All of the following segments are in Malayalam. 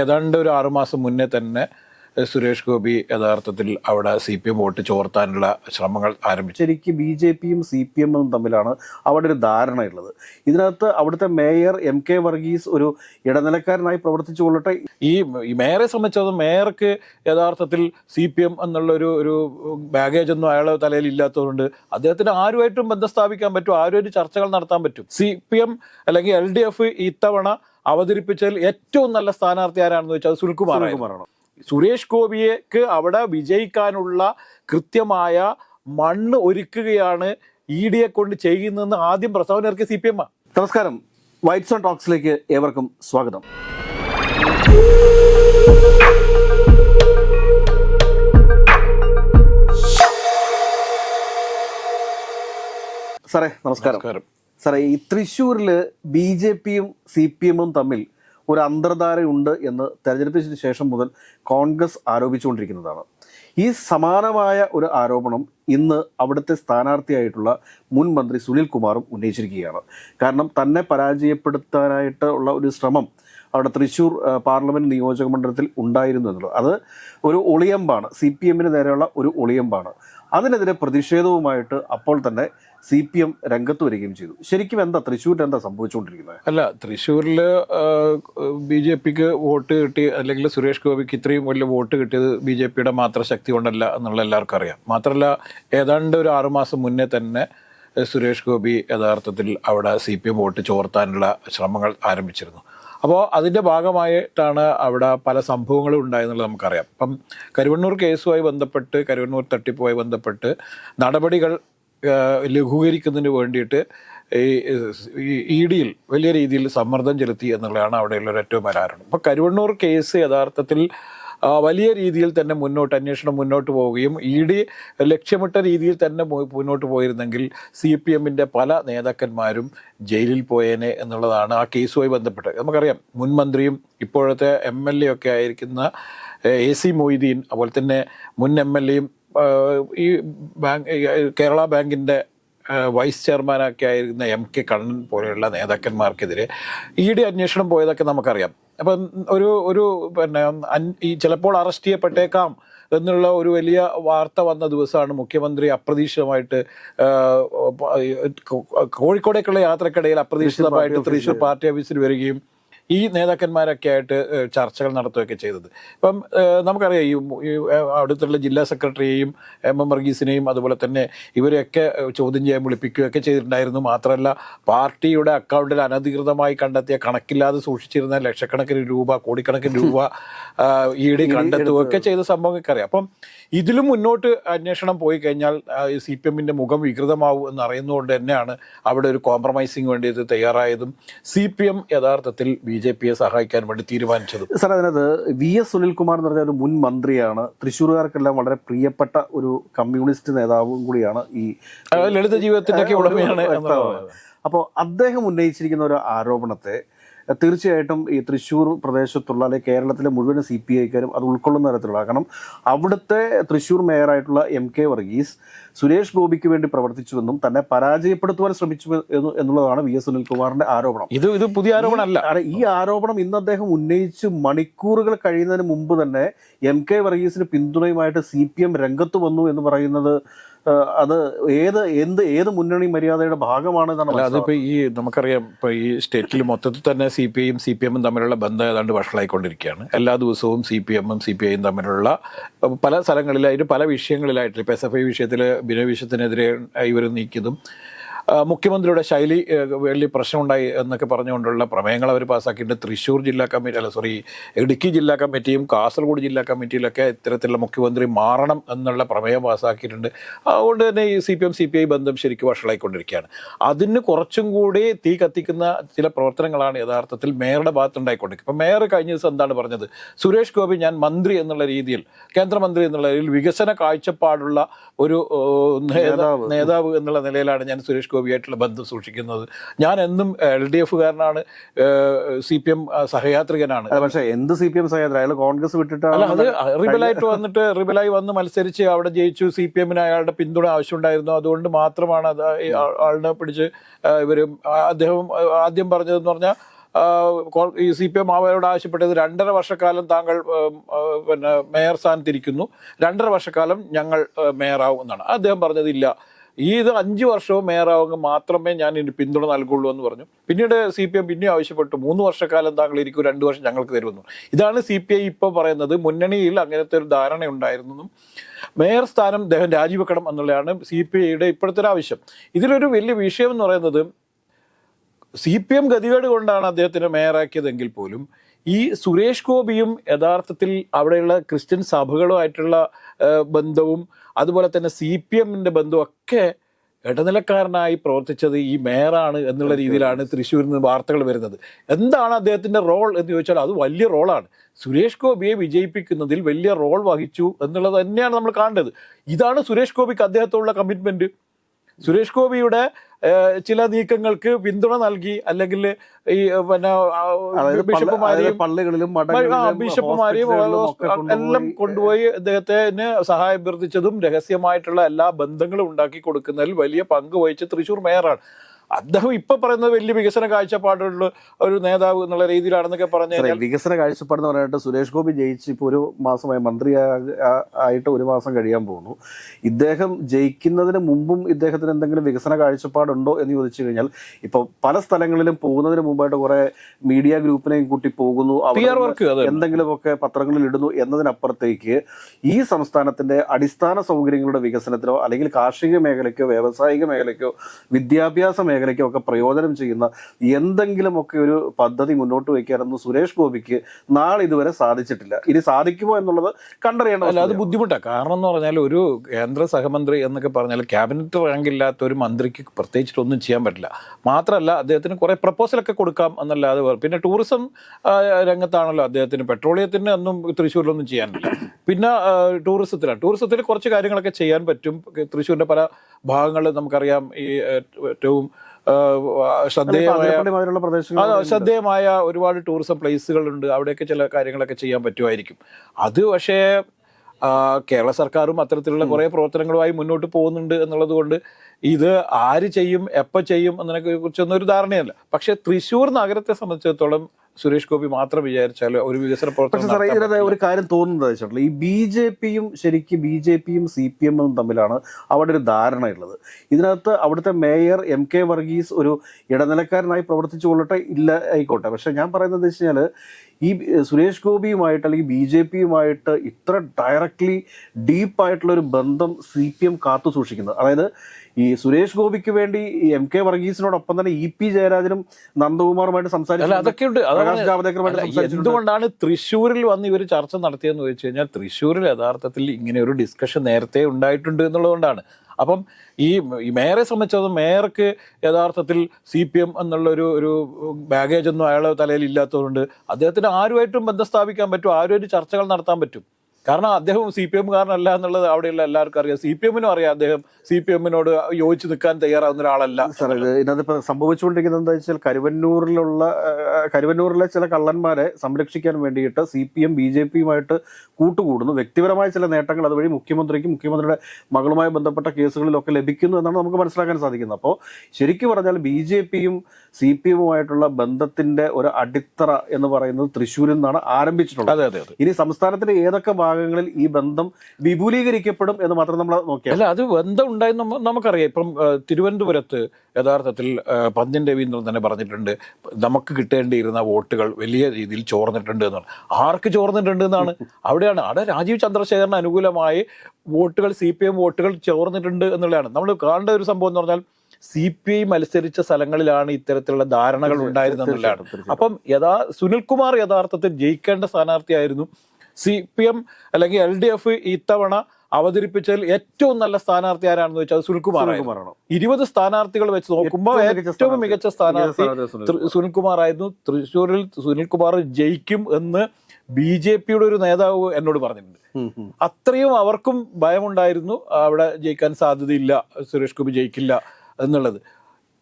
ഏതാണ്ട് ഒരു ആറുമാസം മുന്നേ തന്നെ സുരേഷ് ഗോപി യഥാർത്ഥത്തിൽ അവിടെ സി പി എം വോട്ട് ചോർത്താനുള്ള ശ്രമങ്ങൾ ആരംഭിച്ചു. ശരിക്കും ബി ജെ പിയും സി പി എമ്മും തമ്മിലാണ് അവിടെ ഒരു ധാരണയുള്ളത്. ഇതിനകത്ത് അവിടുത്തെ മേയർ എം കെ വർഗീസ് ഒരു ഇടനിലക്കാരനായി പ്രവർത്തിച്ചു കൊള്ളട്ടെ. ഈ മേയറെ സംബന്ധിച്ചത് മേയർക്ക് യഥാർത്ഥത്തിൽ സി പി എം എന്നുള്ള ഒരു ഒരു ബാഗേജ് ഒന്നും അയാളെ തലയിൽ ഇല്ലാത്തതുകൊണ്ട് അദ്ദേഹത്തിന് ആരുമായിട്ടും ബന്ധം സ്ഥാപിക്കാൻ പറ്റും ആരുമായിട്ട് ചർച്ചകൾ നടത്താൻ പറ്റും. സി പി എം അല്ലെങ്കിൽ എൽ ഡി എഫ് ഇത്തവണ അവതരിപ്പിച്ചതിൽ ഏറ്റവും നല്ല സ്ഥാനാർത്ഥി ആരാണെന്ന് വെച്ചാൽ സുൽകുമാർ സുനിൽകുമാറാണ്. സുരേഷ് ഗോപിയേക്ക് അവിടെ വിജയിക്കാനുള്ള കൃത്യമായ മണ്ണ് ഒരുക്കുകയാണ് ഇ ഡിയെ കൊണ്ട് ചെയ്യുന്നതെന്ന് ആദ്യം പ്രസ്താവന ഇറക്കിയ സി പി എം നമസ്കാരം. വൈറ്റ് സോൺ ടോക്സിലേക്ക് ഏവർക്കും സ്വാഗതം. സാറേ നമസ്കാരം. സാറേ ഈ തൃശ്ശൂരിൽ ബി ജെ പിയും സി പി എമ്മും തമ്മിൽ ഒരു അന്തർധാരയുണ്ട് എന്ന് തെരഞ്ഞെടുപ്പിന് ശേഷം മുതൽ കോൺഗ്രസ് ആരോപിച്ചുകൊണ്ടിരിക്കുന്നതാണ്. ഈ സമാനമായ ഒരു ആരോപണം ഇന്ന് അവിടുത്തെ സ്ഥാനാർത്ഥിയായിട്ടുള്ള മുൻ മന്ത്രി സുനിൽ കുമാറും ഉന്നയിച്ചിരിക്കുകയാണ്. കാരണം തന്നെ പരാജയപ്പെടുത്താനായിട്ടുള്ള ഒരു ശ്രമം അവിടെ തൃശ്ശൂർ പാർലമെന്റ് നിയോജക മണ്ഡലത്തിൽ ഉണ്ടായിരുന്നു എന്നുള്ളത്. അത് ഒരു ഒളിയമ്പാണ്. സി പി എമ്മിന് നേരെയുള്ള ഒരു ഒളിയമ്പാണ്. അതിനെതിരെ പ്രതിഷേധവുമായിട്ട് അപ്പോൾ തന്നെ സി പി എം രംഗത്ത് വരികയും ചെയ്തു. ശരിക്കും എന്താ തൃശ്ശൂരിൽ എന്താ സംഭവിച്ചുകൊണ്ടിരിക്കുന്നത്? അല്ല തൃശ്ശൂരിൽ ബി ജെ പിക്ക് വോട്ട് കിട്ടി അല്ലെങ്കിൽ സുരേഷ് ഗോപിക്ക് ഇത്രയും വലിയ വോട്ട് കിട്ടിയത് ബി ജെ പിയുടെ മാത്രം ശക്തി കൊണ്ടല്ല എന്നുള്ള എല്ലാവർക്കും അറിയാം. മാത്രമല്ല ഏതാണ്ട് ഒരു ആറുമാസം മുന്നേ തന്നെ സുരേഷ് ഗോപി യഥാർത്ഥത്തിൽ അവിടെ സി പി എം വോട്ട് ചോർത്താനുള്ള ശ്രമങ്ങൾ ആരംഭിച്ചിരുന്നു. അപ്പോൾ അതിന്റെ ഭാഗമായിട്ടാണ് അവിടെ പല സംഭവങ്ങളും ഉണ്ടായെന്നുള്ളത് നമുക്കറിയാം. അപ്പം കരുവണ്ണൂർ കേസുമായി ബന്ധപ്പെട്ട് കരുവണ്ണൂർ തട്ടിപ്പുമായി ബന്ധപ്പെട്ട് നടപടികൾ ലഘൂകരിക്കുന്നതിന് വേണ്ടിയിട്ട് ഈ ഇ ഡിയിൽ വലിയ രീതിയിൽ സമ്മർദ്ദം ചെലുത്തി എന്നുള്ളതാണ് അവിടെയുള്ള ഏറ്റവും ആരോപണം അപ്പോൾ കരുവണ്ണൂർ കേസ് യഥാർത്ഥത്തിൽ വലിയ രീതിയിൽ തന്നെ മുന്നോട്ട് അന്വേഷണം മുന്നോട്ട് പോവുകയും ഇ ഡി ലക്ഷ്യമിട്ട രീതിയിൽ തന്നെ മുന്നോട്ട് പോയിരുന്നെങ്കിൽ സി പി എമ്മിന്റെ പല നേതാക്കന്മാരും ജയിലിൽ പോയേനെ എന്നുള്ളതാണ് ആ കേസുമായി ബന്ധപ്പെട്ട് നമുക്കറിയാം മുൻ മന്ത്രിയും ഇപ്പോഴത്തെ എം എൽ എ ഒക്കെ ആയിരിക്കുന്ന എ സി മൊയ്തീൻ അതുപോലെ തന്നെ മുൻ എം എൽ എയും ഈ ബാങ്ക് കേരള ബാങ്കിന്റെ വൈസ് ചെയർമാനൊക്കെ ആയിരുന്ന എം കെ കണ്ണൻ പോലെയുള്ള നേതാക്കന്മാർക്കെതിരെ ഇ ഡി അന്വേഷണം പോയതൊക്കെ നമുക്കറിയാം. അപ്പം ഒരു ഒരു പിന്നെ ഈ ചിലപ്പോൾ അറസ്റ്റ് ചെയ്യപ്പെട്ടേക്കാം എന്നുള്ള ഒരു വലിയ വാർത്ത വന്ന ദിവസമാണ് മുഖ്യമന്ത്രി അപ്രതീക്ഷിതമായിട്ട് കോഴിക്കോടേക്കുള്ള യാത്രക്കിടയിൽ അപ്രതീക്ഷിതമായിട്ട് തൃശ്ശൂർ പാർട്ടി ഓഫീസിൽ വരികയും ഈ നേതാക്കന്മാരൊക്കെ ആയിട്ട് ചർച്ചകൾ നടത്തുകയൊക്കെ ചെയ്തത്. ഇപ്പം നമുക്കറിയാം ഈ ഈ, അടുത്തുള്ള ജില്ലാ സെക്രട്ടറിയെയും എം എം വർഗീസിനെയും അതുപോലെ തന്നെ ഇവരെയൊക്കെ ചോദ്യം ചെയ്യാൻ വിളിപ്പിക്കുകയൊക്കെ ചെയ്തിട്ടുണ്ടായിരുന്നു. മാത്രമല്ല പാർട്ടിയുടെ അക്കൗണ്ടിൽ അനധികൃതമായി കണ്ടെത്തിയ കണക്കില്ലാതെ സൂക്ഷിച്ചിരുന്ന ലക്ഷക്കണക്കിന് രൂപ കോടിക്കണക്കിന് രൂപ ഇ ഡി കണ്ടെത്തുകയൊക്കെ ചെയ്ത സംഭവങ്ങൾക്കറിയാം അറിയാം. അപ്പം ഇതിലും മുന്നോട്ട് അന്വേഷണം പോയി കഴിഞ്ഞാൽ സി പി എമ്മിന്റെ മുഖം വികൃതമാവും എന്ന് അറിയുന്നതുകൊണ്ട് തന്നെയാണ് അവിടെ ഒരു കോംപ്രമൈസിങ് വേണ്ടി ഇത് തയ്യാറായതും സി പി എം യഥാർത്ഥത്തിൽ ബി ജെ പിയെ സഹായിക്കാൻ വേണ്ടി തീരുമാനിച്ചതും. സാർ അതിനകത്ത് വി എസ് സുനിൽകുമാർ എന്ന് പറഞ്ഞ ഒരു മുൻ മന്ത്രിയാണ്. തൃശ്ശൂർകാർക്കെല്ലാം വളരെ പ്രിയപ്പെട്ട ഒരു കമ്മ്യൂണിസ്റ്റ് നേതാവും കൂടിയാണ് ഈ ലളിത ജീവിതത്തിന്റെ ഉടമയാണ് അപ്പോൾ അദ്ദേഹം ഉന്നയിച്ചിരിക്കുന്ന ഒരു ആരോപണത്തെ തീർച്ചയായിട്ടും ഈ തൃശ്ശൂർ പ്രദേശത്തുള്ള അല്ലെങ്കിൽ കേരളത്തിലെ മുഴുവൻ സി പി ഐക്കാരും അത് ഉൾക്കൊള്ളുന്ന തരത്തിലുള്ള കാരണം അവിടുത്തെ തൃശ്ശൂർ മേയറായിട്ടുള്ള എം കെ വർഗീസ് സുരേഷ് ഗോപിക്ക് വേണ്ടി പ്രവർത്തിച്ചുവെന്നും തന്നെ പരാജയപ്പെടുത്തുവാൻ ശ്രമിച്ചു എന്ന് എന്നുള്ളതാണ് വി എസ് സുനിൽകുമാറിന്റെ ആരോപണം. ഇത് ഇത് പുതിയ ആരോപണമല്ല. ഈ ആരോപണം ഇന്ന് അദ്ദേഹം ഉന്നയിച്ച് മണിക്കൂറുകൾ കഴിയുന്നതിന് മുമ്പ് തന്നെ എം കെ വർഗീസിന് പിന്തുണയുമായിട്ട് സി പി എം രംഗത്ത് വന്നു എന്ന് പറയുന്നത് അത് ഏത് എന്ത് ഏത് മുന്നണി മര്യാദയുടെ ഭാഗമാണ് എന്നാണ് അതിപ്പോ ഈ നമുക്കറിയാം ഇപ്പൊ ഈ സ്റ്റേറ്റിൽ മൊത്തത്തിൽ തന്നെ സി പി ഐയും സി പി എമ്മും തമ്മിലുള്ള ബന്ധം ഏതാണ്ട് വഷളായിക്കൊണ്ടിരിക്കുകയാണ്. എല്ലാ ദിവസവും സി പി എമ്മും സി പി ഐയും തമ്മിലുള്ള പല സ്ഥലങ്ങളിലായിട്ട് പല വിഷയങ്ങളിലായിട്ട് ഇപ്പൊ എസ് എഫ് ഐ വിഷയത്തിൽ ബിനോയ് വിഷയത്തിനെതിരെ ഇവർ നീക്കിയതും മുഖ്യമന്ത്രിയുടെ ശൈലി വലിയ പ്രശ്നമുണ്ടായി എന്നൊക്കെ പറഞ്ഞുകൊണ്ടുള്ള പ്രമേയങ്ങൾ അവർ പാസ്സാക്കിയിട്ട് തൃശ്ശൂർ ജില്ലാ കമ്മിറ്റി അല്ല സോറി ഇടുക്കി ജില്ലാ കമ്മിറ്റിയും കാസർഗോഡ് ജില്ലാ കമ്മിറ്റിയിലൊക്കെ ഇത്തരത്തിലുള്ള മുഖ്യമന്ത്രി മാറണം എന്നുള്ള പ്രമേയം പാസ്സാക്കിയിട്ടുണ്ട്. അതുകൊണ്ട് തന്നെ ഈ C P M C P I ബന്ധം ശരിക്കും വഷളായിക്കൊണ്ടിരിക്കുകയാണ്. അതിന് കുറച്ചും കൂടി തീ കത്തിക്കുന്ന ചില പ്രവർത്തനങ്ങളാണ് യഥാർത്ഥത്തിൽ മേയറുടെ ഭാഗത്തുണ്ടായിക്കൊണ്ടിരിക്കുന്നത്. ഇപ്പം മേയർ കഴിഞ്ഞ ദിവസം എന്താണ് പറഞ്ഞത്? സുരേഷ് ഗോപി ഞാൻ മന്ത്രി എന്നുള്ള രീതിയിൽ കേന്ദ്രമന്ത്രി എന്നുള്ള രീതിയിൽ വികസന കാഴ്ചപ്പാടുള്ള ഒരു നേതാവ്. നേതാവ് എന്നുള്ള നിലയിലാണ് ഞാൻ സുരേഷ് ഗോപിയായിട്ടുള്ള ബന്ധം സൂക്ഷിക്കുന്നത്. ഞാൻ എന്നും എൽ ഡി എഫുകാരനാണ് സി പി എം സഹയാത്രികനാണ്. പക്ഷേ എന്ത് സി പി എം സഹയാത്രി? അയാൾ കോൺഗ്രസ് വിട്ടിട്ടാണ് അല്ല അത് റിബലായിട്ട് വന്നിട്ട് റിബലായി വന്ന് മത്സരിച്ച് അവിടെ ജയിച്ചു. സി പി എമ്മിന് അയാളുടെ പിന്തുണ ആവശ്യമുണ്ടായിരുന്നു. അതുകൊണ്ട് മാത്രമാണ് അത് ആളിനെ പിടിച്ച് ഇവരും അദ്ദേഹം ആദ്യം പറഞ്ഞതെന്ന് പറഞ്ഞാൽ ഈ സി പി എം അവരോട് ആവശ്യപ്പെട്ടത് രണ്ടര വർഷക്കാലം താങ്കൾ പിന്നെ മേയർ സ്ഥാനത്തിരിക്കുന്നു. രണ്ടര വർഷക്കാലം ഞങ്ങൾ മേയറാവും എന്നാണ്. അദ്ദേഹം പറഞ്ഞത് ഇല്ല ഈ ഇത് അഞ്ച് വർഷവും മേയറാവുമെങ്കിൽ മാത്രമേ ഞാൻ ഇതിന് പിന്തുണ നൽകുള്ളൂ എന്ന് പറഞ്ഞു. പിന്നീട് സി പി എം പിന്നെയും ആവശ്യപ്പെട്ടു. മൂന്ന് വർഷക്കാലം താങ്കൾ ഇരിക്കും രണ്ട് വർഷം ഞങ്ങൾക്ക് തരുമെന്നു. ഇതാണ് സി പി ഐ ഇപ്പോൾ പറയുന്നത്. മുന്നണിയിൽ അങ്ങനത്തെ ഒരു ധാരണ ഉണ്ടായിരുന്നെന്നും മേയർ സ്ഥാനം അദ്ദേഹം രാജിവെക്കണം എന്നുള്ളതാണ് സി പി ഐയുടെ ഇപ്പോഴത്തെ ഒരു ആവശ്യം. ഇതിലൊരു വലിയ വിഷയം എന്ന് പറയുന്നത് സി പി എം ഗതികേട് കൊണ്ടാണ് അദ്ദേഹത്തിനെ മേയറാക്കിയതെങ്കിൽ പോലും ഈ സുരേഷ് ഗോപിയും യഥാർത്ഥത്തിൽ അവിടെയുള്ള ക്രിസ്ത്യൻ സഭകളുമായിട്ടുള്ള ബന്ധവും അതുപോലെ തന്നെ സി പി എമ്മിന്റെ ബന്ധുവൊക്കെ ഒക്കെ ഇടനിലക്കാരനായി പ്രവർത്തിച്ചത് ഈ മേയറാണ് എന്നുള്ള രീതിയിലാണ് തൃശ്ശൂരിൽ നിന്ന് വാർത്തകൾ വരുന്നത്. എന്താണ് അദ്ദേഹത്തിന്റെ റോൾ എന്ന് ചോദിച്ചാൽ അത് വലിയ റോളാണ്. സുരേഷ് ഗോപിയെ വിജയിപ്പിക്കുന്നതിൽ വലിയ റോൾ വഹിച്ചു എന്നുള്ളത് തന്നെയാണ് നമ്മൾ കാണേണ്ടത്. ഇതാണ് സുരേഷ് ഗോപിക്ക് അദ്ദേഹത്തോടുള്ള കമ്മിറ്റ്മെന്റ് സുരേഷ് ഗോപിയുടെ ചില നീക്കങ്ങൾക്ക് പിന്തുണ നൽകി അല്ലെങ്കിൽ ഈ പിന്നെ ബിഷപ്പുമാരെയും പള്ളികളിലും ബിഷപ്പുമാരെയും എല്ലാം കൊണ്ടുപോയി അദ്ദേഹത്തിന് സഹായം അഭ്യർത്ഥിച്ചതും രഹസ്യമായിട്ടുള്ള എല്ലാ ബന്ധങ്ങളും ഉണ്ടാക്കി കൊടുക്കുന്നതിൽ വലിയ പങ്ക് വഹിച്ച തൃശൂർ മേയറാണ്. അദ്ദേഹം ഇപ്പൊ പറയുന്നത് വലിയ വികസന കാഴ്ചപ്പാടുള്ള ഒരു നേതാവ് എന്നുള്ള രീതിയിലാണെന്നൊക്കെ പറഞ്ഞു വികസന കാഴ്ചപ്പാട് എന്ന് പറഞ്ഞിട്ട് സുരേഷ് ഗോപി ജയിച്ച് ഇപ്പോൾ ഒരു മാസമായി മന്ത്രി ആയിട്ട് ഒരു മാസം കഴിയാൻ പോകുന്നു. ഇദ്ദേഹം ജയിക്കുന്നതിന് മുമ്പും ഇദ്ദേഹത്തിന് എന്തെങ്കിലും വികസന കാഴ്ചപ്പാടുണ്ടോ എന്ന് ചോദിച്ചു കഴിഞ്ഞാൽ ഇപ്പൊ പല സ്ഥലങ്ങളിലും പോകുന്നതിന് മുമ്പായിട്ട് കുറെ മീഡിയ ഗ്രൂപ്പിനെയും കൂട്ടി പോകുന്നു എന്തെങ്കിലുമൊക്കെ പത്രങ്ങളിൽ ഇടുന്നു എന്നതിനപ്പുറത്തേക്ക് ഈ സംസ്ഥാനത്തിന്റെ അടിസ്ഥാന സൗകര്യങ്ങളുടെ വികസനത്തിനോ അല്ലെങ്കിൽ കാർഷിക മേഖലയ്ക്കോ വ്യാവസായിക മേഖലയ്ക്കോ വിദ്യാഭ്യാസ മേഖലയ്ക്കോ ഒക്കെ പ്രയോജനം ചെയ്യുന്ന എന്തെങ്കിലുമൊക്കെ ഒരു പദ്ധതി മുന്നോട്ട് വയ്ക്കാനൊന്നും സുരേഷ് ഗോപിക്ക് നാളെ ഇതുവരെ സാധിച്ചിട്ടില്ല. ഇനി സാധിക്കുമോ എന്നുള്ളത് കണ്ടറിയണം അല്ല അത്. ബുദ്ധിമുട്ടാണ് കാരണം എന്ന് പറഞ്ഞാൽ ഒരു കേന്ദ്ര സഹമന്ത്രി എന്നൊക്കെ പറഞ്ഞാൽ ക്യാബിനറ്റ് റാങ്ക് ഇല്ലാത്ത ഒരു മന്ത്രിക്ക് പ്രത്യേകിച്ചിട്ടൊന്നും ചെയ്യാൻ പറ്റില്ല. മാത്രമല്ല അദ്ദേഹത്തിന് കുറേ പ്രപ്പോസലൊക്കെ കൊടുക്കാം എന്നല്ലാതെ പിന്നെ ടൂറിസം രംഗത്താണല്ലോ അദ്ദേഹത്തിന്. പെട്രോളിയത്തിന് ഒന്നും തൃശ്ശൂരിലൊന്നും ചെയ്യാനില്ല. പിന്നെ ടൂറിസത്തിലാണ് ടൂറിസത്തിൽ കുറച്ച് കാര്യങ്ങളൊക്കെ ചെയ്യാൻ പറ്റും. തൃശ്ശൂരിന്റെ പല ഭാഗങ്ങളിൽ നമുക്കറിയാം ഈ ഏറ്റവും ശ്രദ്ധേയമായ ശ്രദ്ധേയമായ ഒരുപാട് ടൂറിസം പ്ലേസുകളുണ്ട്. അവിടെയൊക്കെ ചില കാര്യങ്ങളൊക്കെ ചെയ്യാൻ പറ്റുമായിരിക്കും. അത് പക്ഷേ കേരള സർക്കാരും അത്തരത്തിലുള്ള കുറേ പ്രവർത്തനങ്ങളുമായി മുന്നോട്ട് പോകുന്നുണ്ട് എന്നുള്ളത് കൊണ്ട് ഇത് ആര് ചെയ്യും എപ്പോൾ ചെയ്യും എന്നതിനെ കുറിച്ചൊന്നും ഒരു ധാരണയല്ല. പക്ഷേ തൃശ്ശൂർ നഗരത്തെ സംബന്ധിച്ചിടത്തോളം സുരേഷ് ഗോപി മാത്രം വിചാരിച്ചാൽ ഒരു വികസന പ്രവർത്തനം സാറേ ഇതിനകത്ത് ഒരു കാര്യം തോന്നുന്നത് വെച്ചിട്ടുള്ള ഈ ബി ജെ പിയും ശരിക്കും ബി ജെ പിയും സി പി എമ്മും തമ്മിലാണ് അവിടെ ഒരു ധാരണയുള്ളത് ഇതിനകത്ത് അവിടുത്തെ മേയർ എം കെ വർഗീസ് ഒരു ഇടനിലക്കാരനായി പ്രവർത്തിച്ചു കൊള്ളട്ടെ ഇല്ല ആയിക്കോട്ടെ. പക്ഷെ ഞാൻ പറയുന്നത് വെച്ച് കഴിഞ്ഞാൽ ഈ സുരേഷ് ഗോപിയുമായിട്ട് അല്ലെങ്കിൽ ബി ജെ പിയുമായിട്ട് ഇത്ര ഡയറക്ട്ലി ഡീപ്പായിട്ടുള്ള ഒരു ബന്ധം സി പി എം കാത്തു സൂക്ഷിക്കുന്നത് അതായത് ഈ സുരേഷ് ഗോപിക്ക് വേണ്ടി എം കെ വർഗീസിനോടൊപ്പം തന്നെ ഇ പി ജയരാജനും നന്ദകുമാറുമായിട്ട് സംസാരിച്ചു അതൊക്കെ ഉണ്ട്. പ്രകാശ് ജാവദേക്കറുമായിട്ട് അല്ല, സംസാരിച്ചിട്ടുണ്ട്. എന്തുകൊണ്ടാണ് തൃശ്ശൂരിൽ വന്ന് ഇവർ ചർച്ച നടത്തിയെന്ന് ചോദിച്ചു കഴിഞ്ഞാൽ തൃശ്ശൂരിൽ യഥാർത്ഥത്തിൽ ഇങ്ങനെ ഒരു ഡിസ്കഷൻ നേരത്തെ ഉണ്ടായിട്ടുണ്ട് എന്നുള്ളതുകൊണ്ടാണ്. അപ്പം ഈ മേയറെ സംബന്ധിച്ചത് മേയർക്ക് യഥാർത്ഥത്തിൽ സി പി എം എന്നുള്ളൊരു ഒരു ഒരു ബാഗേജ് ഒന്നും അയാളുടെ തലയിൽ ഇല്ലാത്തതുകൊണ്ട് അദ്ദേഹത്തിന് ആരുമായിട്ടും ബന്ധം സ്ഥാപിക്കാൻ പറ്റും ആരുമായിട്ട് ചർച്ചകൾ നടത്താൻ പറ്റും? കാരണം അദ്ദേഹം സി പി എമ്മുകാരനല്ല എന്നുള്ളത് അവിടെയുള്ള എല്ലാവർക്കും അറിയാം. സി പി എമ്മിനും അറിയാം അദ്ദേഹം സി പി എമ്മിനോട് യോജിച്ച് നിൽക്കാൻ തയ്യാറാവുന്ന ഒരാളല്ല. സാർ ഇത് ഇതിനകത്ത് സംഭവിച്ചുകൊണ്ടിരിക്കുന്നത് എന്താ വെച്ചാൽ കരുവന്നൂരിലുള്ള കരുവന്നൂരിലെ ചില കള്ളന്മാരെ സംരക്ഷിക്കാൻ വേണ്ടിയിട്ട് C P M B J പിയുമായിട്ട് കൂട്ടുകൂടുന്നു. വ്യക്തിപരമായ ചില നേട്ടങ്ങൾ അതുവഴി മുഖ്യമന്ത്രിക്കും മുഖ്യമന്ത്രിയുടെ മകളുമായി ബന്ധപ്പെട്ട കേസുകളിലൊക്കെ ലഭിക്കുന്നു എന്നാണ് നമുക്ക് മനസ്സിലാക്കാൻ സാധിക്കുന്നത്. അപ്പോൾ ശരിക്കും പറഞ്ഞാൽ ബി ജെ പിയും സി പി എമ്മുമായിട്ടുള്ള ബന്ധത്തിന്റെ ഒരു അടിത്തറ എന്ന് പറയുന്നത് തൃശ്ശൂരിൽ നിന്നാണ് ആരംഭിച്ചിട്ടുള്ളത്. അതെ അതെ അതെ. ഇനി സംസ്ഥാനത്തിന്റെ ഏതൊക്കെ ഭാഗങ്ങളിൽ ഈ ബന്ധം വിപുലീകരിക്കപ്പെടും എന്ന് മാത്രം നമ്മൾ നോക്കിയാൽ അല്ല അത് ബന്ധം ഉണ്ടായി നമുക്കറിയാം. ഇപ്പം തിരുവനന്തപുരത്ത് യഥാർത്ഥത്തിൽ പന്ത്യൻ രവീന്ദ്രൻ തന്നെ പറഞ്ഞിട്ടുണ്ട് നമുക്ക് കിട്ടേണ്ടിയിരുന്ന വോട്ടുകൾ വലിയ രീതിയിൽ ചോർന്നിട്ടുണ്ട് എന്നാണ് ആർക്ക് ചോർന്നിട്ടുണ്ട് എന്നാണ്? അവിടെയാണ്. അവിടെ രാജീവ് ചന്ദ്രശേഖരന് അനുകൂലമായി വോട്ടുകൾ സി പി എം വോട്ടുകൾ ചോർന്നിട്ടുണ്ട് എന്നുള്ളതാണ്. നമ്മൾ കാണേണ്ട ഒരു സംഭവം എന്ന് പറഞ്ഞാൽ സി പി ഐ മത്സരിച്ച സ്ഥലങ്ങളിലാണ് ഇത്തരത്തിലുള്ള ധാരണകൾ ഉണ്ടായിരുന്നത് എന്നുള്ളതാണ്. തീർച്ചയായിട്ടും. അപ്പം യഥാ സുനിൽകുമാർ യഥാർത്ഥത്തിൽ ജയിക്കേണ്ട സ്ഥാനാർത്ഥിയായിരുന്നു. സി പി എം അല്ലെങ്കിൽ എൽ ഡി എഫ് ഇത്തവണ അവതരിപ്പിച്ചതിൽ ഏറ്റവും നല്ല സ്ഥാനാർത്ഥി ആരാണെന്ന് വെച്ചാൽ സുനിൽകുമാർ ഇരുപത് സ്ഥാനാർത്ഥികൾ വെച്ച് നോക്കുമ്പോൾ ഏറ്റവും മികച്ച സ്ഥാനാർത്ഥി സുനിൽകുമാർ. ആയിരുന്നു തൃശ്ശൂരിൽ സുനിൽകുമാർ ജയിക്കും എന്ന് ബി ജെ പിയുടെ ഒരു നേതാവ് എന്നോട് പറഞ്ഞിട്ടുണ്ട്. അത്രയും അവർക്കും ഭയമുണ്ടായിരുന്നു. അവിടെ ജയിക്കാൻ സാധ്യതയില്ല. സുരേഷ് ഗോപി ജയിക്കില്ല എന്നുള്ളത്.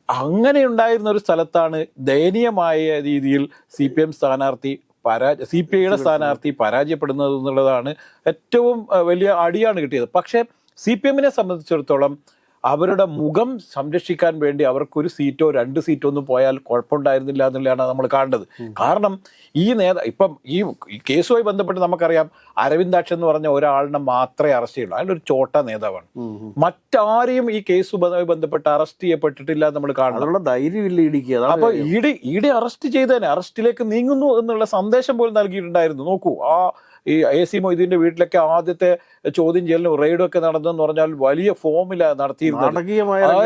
അങ്ങനെ ഉണ്ടായിരുന്ന ഒരു സ്ഥലത്താണ് ദയനീയമായ രീതിയിൽ സി പി എം സ്ഥാനാർത്ഥി പരാജയ സി പി ഐയുടെ സ്ഥാനാർത്ഥി പരാജയപ്പെടുന്നത് എന്നുള്ളതാണ് ഏറ്റവും വലിയ അടിയാണ് കിട്ടിയത്. പക്ഷേ സി പി എമ്മിനെ സംബന്ധിച്ചിടത്തോളം അവരുടെ മുഖം സംരക്ഷിക്കാൻ വേണ്ടി അവർക്കൊരു സീറ്റോ രണ്ട് സീറ്റോ ഒന്നും പോയാൽ കുഴപ്പമുണ്ടായിരുന്നില്ല എന്നുള്ളതാണ് നമ്മൾ കാണേണ്ടത്. കാരണം ഈ നേതാ ഇപ്പം ഈ കേസുമായി ബന്ധപ്പെട്ട് നമുക്കറിയാം അരവിന്ദാക്ഷൻ എന്ന് പറഞ്ഞ ഒരാളിനെ മാത്രമേ അറസ്റ്റ് ചെയ്യുള്ളൂ. അയാൾ ഒരു ചോട്ട നേതാവാണ്. മറ്റാരെയും ഈ കേസുമായി ബന്ധപ്പെട്ട് അറസ്റ്റ് ചെയ്യപ്പെട്ടിട്ടില്ല നമ്മൾ കാണുന്നത് ധൈര്യമില്ല ഇടിക്കുക അപ്പൊ ഇടി ഇടി അറസ്റ്റ് ചെയ്തേനെ അറസ്റ്റിലേക്ക് നീങ്ങുന്നു എന്നുള്ള സന്ദേശം പോലും നൽകിയിട്ടുണ്ടായിരുന്നു. നോക്കൂ ആ ഈ എ സി മൊയ്തീന്റെ വീട്ടിലൊക്കെ ആദ്യത്തെ ചോദ്യം ചെയ്യലിനും റെയ്ഡും ഒക്കെ നടന്നെന്ന് പറഞ്ഞാൽ വലിയ ഫോമില രംഗങ്ങൾ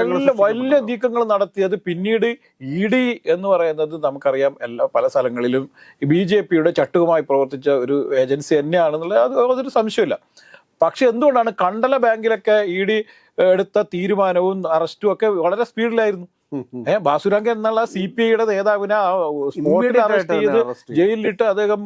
നല്ല വലിയ. നീക്കങ്ങൾ നടത്തിയത് പിന്നീട് ഇ ഡി എന്ന് പറയുന്നത് നമുക്കറിയാം എല്ലാ പല സ്ഥലങ്ങളിലും ബി ജെ പിയുടെ ചട്ടുകമായി പ്രവർത്തിച്ച ഒരു ഏജൻസി തന്നെയാണെന്നുള്ളത് അത് അതൊരു സംശയമില്ല പക്ഷെ എന്തുകൊണ്ടാണ് കണ്ടല ബാങ്കിലൊക്കെ ഇ ഡി എടുത്ത തീരുമാനവും അറസ്റ്റും ഒക്കെ വളരെ സ്പീഡിലായിരുന്നു? ഏഹ് ബാസുരംഗ എന്നുള്ള സി പി ഐയുടെ നേതാവിനെ സ്പോട്ടിൽ അറസ്റ്റ് ചെയ്ത് ജയിലിലിട്ട് അദ്ദേഹം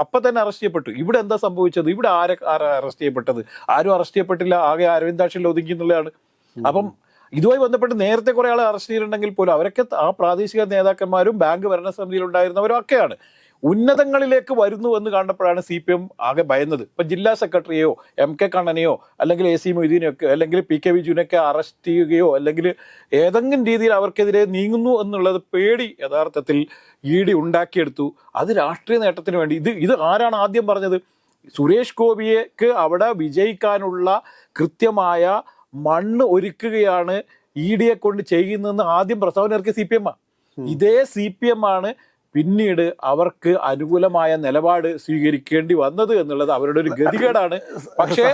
അപ്പൊ തന്നെ അറസ്റ്റ് ചെയ്യപ്പെട്ടു. ഇവിടെ എന്താ സംഭവിച്ചത്? ഇവിടെ ആരെ ആരാ അറസ്റ്റ് ചെയ്യപ്പെട്ടത്? ആരും അറസ്റ്റ് ചെയ്യപ്പെട്ടില്ല. ആകെ അരവിന്ദാക്ഷിൽ ഒതുങ്ങി എന്നുള്ളതാണ് അപ്പം ഇതുമായി ബന്ധപ്പെട്ട് നേരത്തെ കുറെ ആളെ അറസ്റ്റ് ചെയ്തിട്ടുണ്ടെങ്കിൽ പോലും അവരൊക്കെ ആ പ്രാദേശിക നേതാക്കന്മാരും ബാങ്ക് ഭരണസമിതിയിൽ ഉണ്ടായിരുന്നവരും ഒക്കെയാണ്. ഉന്നതങ്ങളിലേക്ക് വരുന്നു എന്ന് കണ്ടപ്പോഴാണ് സി പി എം ആകെ ഭയന്നത്. ഇപ്പം ജില്ലാ സെക്രട്ടറിയോ എം കെ കണ്ണനെയോ അല്ലെങ്കിൽ എ സി മൊയ്തീനെയൊക്കെ അല്ലെങ്കിൽ പി കെ വിജുവിനൊക്കെ അറസ്റ്റ് ചെയ്യുകയോ അല്ലെങ്കിൽ ഏതെങ്കിലും രീതിയിൽ അവർക്കെതിരെ നീങ്ങുന്നു എന്നുള്ളത് പേടി യഥാർത്ഥത്തിൽ ഇ ഡി ഉണ്ടാക്കിയെടുത്തു. അത് രാഷ്ട്രീയ നേട്ടത്തിന് വേണ്ടി. ഇത് ഇത് ആരാണ് ആദ്യം പറഞ്ഞത്? സുരേഷ് ഗോപിയേക്ക് അവിടെ വിജയിക്കാനുള്ള കൃത്യമായ മണ്ണ് ഒരുക്കുകയാണ് ഇ ഡിയെ കൊണ്ട് ചെയ്യുന്നതെന്ന് ആദ്യം പ്രസ്താവന ഇറക്കിയ സി പി എം ഇതേ സി പി എം ആണ് പിന്നീട് അവർക്ക് അനുകൂലമായ നിലപാട് സ്വീകരിക്കേണ്ടി വന്നത് എന്നുള്ളത് അവരുടെ ഒരു ഗതികേടാണ്. പക്ഷേ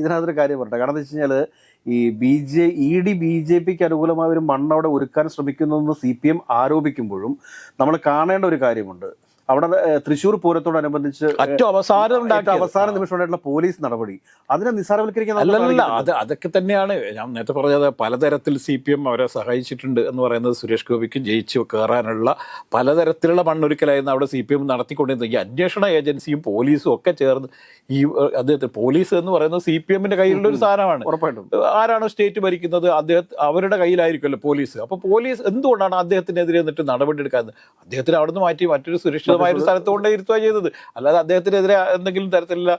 ഇതിനകത്തൊരു കാര്യം പറയട്ടെ. കാരണം എന്താ വെച്ച് ഈ B J E D B J പിക്ക് അനുകൂലമായ ഒരു മണ്ണവിടെ ഒരുക്കാൻ ശ്രമിക്കുന്നതെന്ന് സി പി എം ആരോപിക്കുമ്പോഴും നമ്മൾ കാണേണ്ട ഒരു കാര്യമുണ്ട്. അവിടെ തൃശൂർ തൃശ്ശൂർ പൂരത്തോടനുബന്ധിച്ച് ഏറ്റവും അവസാനം അവസാന നിമിഷം ഉണ്ടായിട്ടുള്ള പോലീസ് നടപടി. അതിനെ നിസ്സാരവൽക്കരിക്കാൻ അല്ലല്ല അത് അതൊക്കെ തന്നെയാണ്. ഞാൻ നേരത്തെ പറഞ്ഞത് പലതരത്തിൽ സി പി എം അവരെ സഹായിച്ചിട്ടുണ്ട് എന്ന് പറയുന്നത് സുരേഷ് ഗോപിക്ക് ജയിച്ചു കയറാനുള്ള പലതരത്തിലുള്ള മണ്ണൊരുക്കലായിരുന്നു അവിടെ സി പി എം നടത്തിക്കൊണ്ടിരുന്നത്. ഈ അന്വേഷണ ഏജൻസിയും പോലീസും ഒക്കെ ചേർന്ന് ഈ അദ്ദേഹത്തെ പോലീസ് എന്ന് പറയുന്നത് സി പി എമ്മിന്റെ കയ്യിലുള്ള ഒരു സാധനമാണ്. ഉറപ്പായിട്ടും. ആരാണോ സ്റ്റേറ്റ് ഭരിക്കുന്നത് അദ്ദേഹം അവരുടെ കയ്യിലായിരിക്കുമല്ലോ പോലീസ്. അപ്പൊ പോലീസ് എന്തുകൊണ്ടാണ് അദ്ദേഹത്തിനെതിരെ എന്നിട്ട് നടപടി എടുക്കാത്തത്? അദ്ദേഹത്തിന് അവിടുന്ന് മാറ്റി മറ്റൊരു സുരക്ഷിതമായ ഒരു സ്ഥലത്ത് കൊണ്ടേ ഇരുത്തുക ചെയ്തത്. അല്ലാതെ അദ്ദേഹത്തിനെതിരെ എന്തെങ്കിലും തരത്തിലുള്ള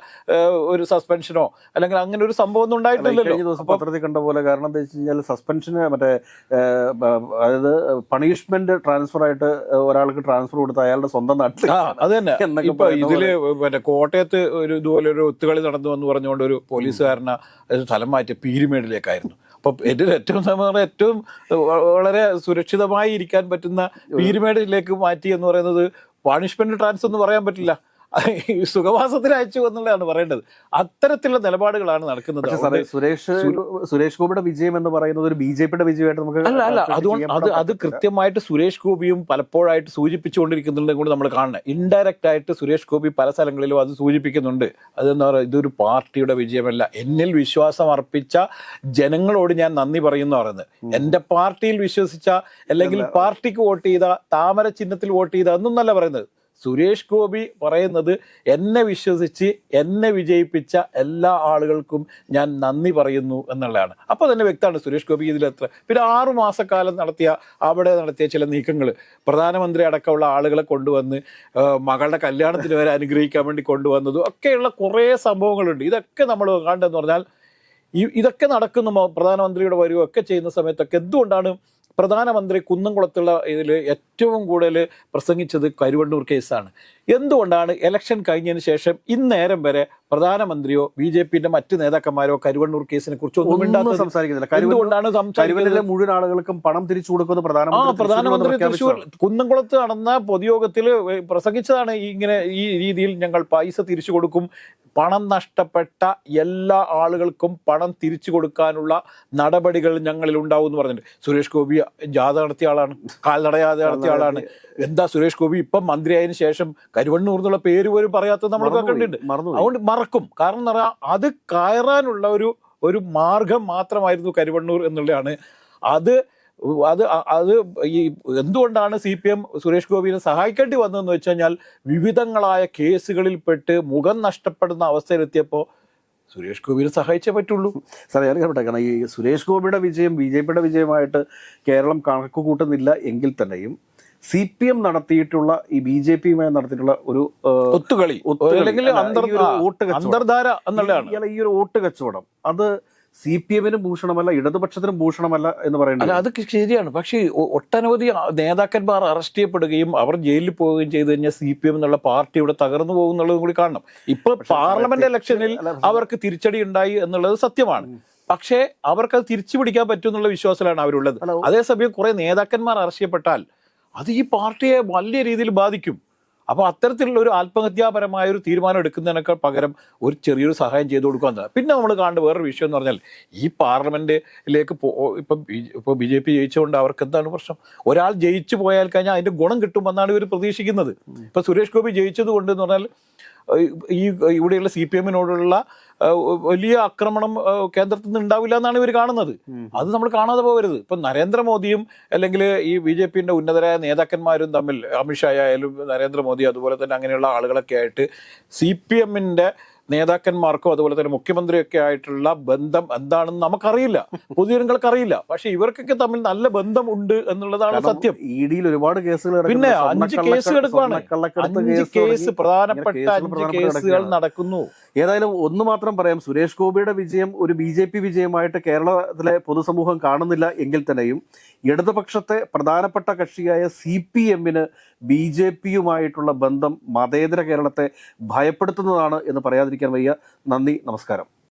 ഒരു സസ്പെൻഷനോ അല്ലെങ്കിൽ അങ്ങനെ ഒരു സംഭവം ഒന്നും ഉണ്ടായിട്ടില്ലല്ലോ. ദിവസം പത്രത്തിൽ കണ്ട പോലെ കാരണം എന്താ വെച്ച് കഴിഞ്ഞാൽ സസ്പെൻഷന് മറ്റേ അതായത് പണിഷ്മെന്റ് ട്രാൻസ്ഫർ ആയിട്ട് ഒരാൾക്ക് ട്രാൻസ്ഫർ കൊടുത്ത അയാളുടെ സ്വന്തം നാട്ടിൽ അത് തന്നെ. ഇപ്പൊ ഇതിൽ മറ്റേ കോട്ടയത്ത് ഒരു ഇതുപോലെ ഒരു ഒത്തുകളി നടന്നു എന്ന് പറഞ്ഞുകൊണ്ട് ഒരു പോലീസുകാരനെ സ്ഥലം മാറ്റി പീരുമേടിലേക്കായിരുന്നു. അപ്പൊ ഇതിൽ ഏറ്റവും സമയം ഏറ്റവും വളരെ സുരക്ഷിതമായി ഇരിക്കാൻ പറ്റുന്ന പീരുമേടിലേക്ക് മാറ്റി എന്ന് പറയുന്നത് പണിഷ്മെന്റ് ട്രാൻസ് എന്ന് പറയാൻ പറ്റില്ല. ഈ സുഖവാസത്തിന് അയച്ചു എന്നുള്ളതാണ് പറയേണ്ടത്. അത്തരത്തിലുള്ള നിലപാടുകളാണ് നടക്കുന്നത്. സുരേഷ് സുരേഷ് ഗോപിയുടെ വിജയം എന്ന് പറയുന്നത് ഒരു ബി ജെ പിയുടെ വിജയമായിട്ട് നമുക്ക് അല്ല അല്ല അതുകൊണ്ട് അത് അത്. കൃത്യമായിട്ട് സുരേഷ് ഗോപിയും പലപ്പോഴായിട്ട് സൂചിപ്പിച്ചുകൊണ്ടിരിക്കുന്നുണ്ടെന്ന് കൂടി നമ്മൾ കാണണം. ഇൻഡയറക്റ്റ് ആയിട്ട് സുരേഷ് ഗോപി പല സ്ഥലങ്ങളിലും അത് സൂചിപ്പിക്കുന്നുണ്ട്. അതെന്താ പറയുക ഇതൊരു പാർട്ടിയുടെ വിജയമല്ല. എന്നിൽ വിശ്വാസം അർപ്പിച്ച ജനങ്ങളോട് ഞാൻ നന്ദി പറയുന്നു പറയുന്നത്. എന്റെ പാർട്ടിയിൽ വിശ്വസിച്ച അല്ലെങ്കിൽ പാർട്ടിക്ക് വോട്ട് ചെയ്ത താമര ചിഹ്നത്തിൽ വോട്ട് ചെയ്ത എന്നൊന്നല്ല പറയുന്നത്. സുരേഷ് ഗോപി പറയുന്നത് എന്നെ വിശ്വസിച്ച് എന്നെ വിജയിപ്പിച്ച എല്ലാ ആളുകൾക്കും ഞാൻ നന്ദി പറയുന്നു എന്നുള്ളതാണ്. അപ്പോൾ തന്നെ വ്യക്തമാണ് സുരേഷ് ഗോപി ഇതിലെത്ര. പിന്നെ ആറു മാസക്കാലം നടത്തിയ അവിടെ നടത്തിയ ചില നീക്കങ്ങൾ. പ്രധാനമന്ത്രി അടക്കമുള്ള ആളുകളെ കൊണ്ടുവന്ന് മകളുടെ കല്യാണത്തിന് വരെ അനുഗ്രഹിക്കാൻ വേണ്ടി കൊണ്ടുവന്നതും ഒക്കെയുള്ള കുറേ സംഭവങ്ങളുണ്ട്. ഇതൊക്കെ നമ്മൾ കണ്ടെന്ന് പറഞ്ഞാൽ ഇതൊക്കെ നടക്കുന്നു. പ്രധാനമന്ത്രിയുടെ വരികയൊക്കെ ചെയ്യുന്ന സമയത്തൊക്കെ എന്തുകൊണ്ടാണ് പ്രധാനമന്ത്രി കുന്നംകുളത്തുള്ള ഇതിൽ ഏറ്റവും കൂടുതൽ പ്രസംഗിച്ചത് കരുവണ്ണൂർ കേസാണ്. എന്തുകൊണ്ടാണ് ഇലക്ഷൻ കഴിഞ്ഞതിന് ശേഷം ഇന്നേരം വരെ പ്രധാനമന്ത്രിയോ ബി ജെ പിന്റെ മറ്റു നേതാക്കന്മാരോ കരുവണ്ണൂർ കേസിനെ കുറിച്ച് ഒന്നും സംസാരിക്കുന്നില്ല. എന്തുകൊണ്ടാണ് മുഴുവൻ ആളുകൾക്കും പണം തിരിച്ചു കൊടുക്കുന്ന പ്രധാനമന്ത്രി പ്രധാനമന്ത്രി കുന്നംകുളത്ത് നടന്ന പൊതുയോഗത്തിൽ പ്രസംഗിച്ചതാണ് ഇങ്ങനെ ഈ രീതിയിൽ ഞങ്ങൾ പൈസ തിരിച്ചു കൊടുക്കും പണം നഷ്ടപ്പെട്ട എല്ലാ ആളുകൾക്കും പണം തിരിച്ചു കൊടുക്കാനുള്ള നടപടികൾ ഞങ്ങളിൽ ഉണ്ടാവും എന്ന് പറഞ്ഞിട്ടുണ്ട്. സുരേഷ് ഗോപി ജാഥ നടത്തിയ ആളാണ്. കാൽനട ജാഥ നടത്തിയ ആളാണ്. എന്താ സുരേഷ് ഗോപി ഇപ്പം മന്ത്രിയായതിനു ശേഷം കരുവണ്ണൂർ എന്നുള്ള പേര് പോലും പറയാത്തത് നമ്മൾ കണ്ടിട്ടുണ്ട്. അതുകൊണ്ട് മറക്കും. കാരണം എന്ന് പറഞ്ഞാൽ അത് കയറാനുള്ള ഒരു ഒരു മാർഗം മാത്രമായിരുന്നു കരുവണ്ണൂർ എന്നുള്ളതാണ്. അത് അത് അത് ഈ എന്തുകൊണ്ടാണ് സി പി എം സുരേഷ് ഗോപിനെ സഹായിക്കേണ്ടി വന്നതെന്ന് വെച്ച് കഴിഞ്ഞാൽ വിവിധങ്ങളായ കേസുകളിൽ പെട്ട് മുഖം നഷ്ടപ്പെടുന്ന അവസ്ഥയിലെത്തിയപ്പോൾ സുരേഷ് ഗോപിനെ സഹായിച്ചേ പറ്റുള്ളൂ സാറേ ഞാൻ കേട്ടെ കാരണം ഈ സുരേഷ് ഗോപിയുടെ വിജയം ബി ജെ പിയുടെ വിജയമായിട്ട് കേരളം കണക്ക് കൂട്ടുന്നില്ല എങ്കിൽ തന്നെയും സി പി എം നടത്തിയിട്ടുള്ള ഈ ബി ജെ പിയുമായി നടത്തിയിട്ടുള്ള ഒരു ഒത്തുകളി. അല്ലെങ്കിൽ. അന്തർധാര എന്നുള്ളതാണ് ഈ ഒരു വോട്ട് കച്ചവടം അത് സി പി എമ്മിനും ഭൂഷണമല്ല ഇടതുപക്ഷത്തിനും ഭൂഷണമല്ല എന്ന് പറയുന്നത് അത് ശരിയാണ്. പക്ഷേ ഒട്ടനവധി നേതാക്കന്മാർ അറസ്റ്റ് ചെയ്യപ്പെടുകയും അവർ ജയിലിൽ പോവുകയും ചെയ്തു കഴിഞ്ഞാൽ സി പി എം എന്നുള്ള പാർട്ടി ഇവിടെ തകർന്നു പോകും എന്നുള്ളതും കൂടി കാണണം. ഇപ്പൊ പാർലമെന്റ് ഇലക്ഷനിൽ അവർക്ക് തിരിച്ചടി ഉണ്ടായി എന്നുള്ളത് സത്യമാണ്. പക്ഷേ അവർക്ക് അത് തിരിച്ചു പിടിക്കാൻ പറ്റും എന്നുള്ള വിശ്വാസത്തിലാണ് അവരുള്ളത് അതേസമയം കുറെ നേതാക്കന്മാർ അറസ്റ്റ് ചെയ്യപ്പെട്ടാൽ അത് ഈ പാർട്ടിയെ വലിയ രീതിയിൽ ബാധിക്കും. അപ്പോൾ അത്തരത്തിലുള്ള ഒരു ആത്മഹത്യാപരമായ ഒരു തീരുമാനം എടുക്കുന്നതിനേക്കാൾ പകരം ഒരു ചെറിയൊരു സഹായം ചെയ്തു കൊടുക്കുക പിന്നെ നമ്മൾ കാണേണ്ട വേറൊരു വിഷയം എന്ന് പറഞ്ഞാൽ ഈ പാർലമെന്റിലേക്ക് പോ ഇപ്പം ഇപ്പോൾ ബി ജെ പി ജയിച്ചുകൊണ്ട് അവർക്ക് എന്താണ് പ്രശ്നം? ഒരാൾ ജയിച്ചു പോയാൽ കഴിഞ്ഞാൽ അതിന്റെ ഗുണം കിട്ടുമെന്നാണ് ഇവർ പ്രതീക്ഷിക്കുന്നത്. ഇപ്പൊ സുരേഷ് ഗോപി ജയിച്ചത് കൊണ്ട് എന്ന് പറഞ്ഞാൽ ഈ ഇവിടെയുള്ള സി പി എമ്മിനോടുള്ള വലിയ ആക്രമണം കേന്ദ്രത്തിൽ നിന്ന് ഉണ്ടാവില്ല എന്നാണ് ഇവർ കാണുന്നത്. അത് നമ്മൾ കാണാതെ പോകരുത്. ഇപ്പൊ നരേന്ദ്രമോദിയും അല്ലെങ്കിൽ ഈ ബി ജെ പിന്റെ ഉന്നതരായ നേതാക്കന്മാരും തമ്മിൽ അമിത്ഷാ ആയാലും നരേന്ദ്രമോദി അതുപോലെ തന്നെ അങ്ങനെയുള്ള ആളുകളൊക്കെ ആയിട്ട് സി പി എമ്മിന്റെ നേതാക്കന്മാർക്കോ അതുപോലെ തന്നെ മുഖ്യമന്ത്രിയൊക്കെ ആയിട്ടുള്ള ബന്ധം എന്താണെന്ന് നമുക്കറിയില്ല. പൊതുജനങ്ങൾക്ക് അറിയില്ല പക്ഷെ ഇവർക്കൊക്കെ തമ്മിൽ നല്ല ബന്ധം ഉണ്ട് എന്നുള്ളതാണ് സത്യം. ഇ ഡിയിൽ ഒരുപാട് കേസുകൾ. പിന്നെ അഞ്ച് കേസ് എടുക്കുകയാണ് അഞ്ച് കേസ് പ്രധാനപ്പെട്ട അഞ്ച് കേസുകൾ നടക്കുന്നു. ഏതായാലും ഒന്ന് മാത്രം പറയാം. സുരേഷ് ഗോപിയുടെ വിജയം ഒരു ബി ജെ പി വിജയമായിട്ട് കേരളത്തിലെ പൊതുസമൂഹം കാണുന്നില്ല എങ്കിൽ തന്നെയും ഇടതുപക്ഷത്തെ പ്രധാനപ്പെട്ട കക്ഷിയായ സി പി എമ്മിന് ബി ജെ പിയുമായിട്ടുള്ള ബന്ധം മതേതര കേരളത്തെ ഭയപ്പെടുത്തുന്നതാണ് എന്ന് പറയാതിരിക്കാൻ വയ്യ. നന്ദി നമസ്കാരം.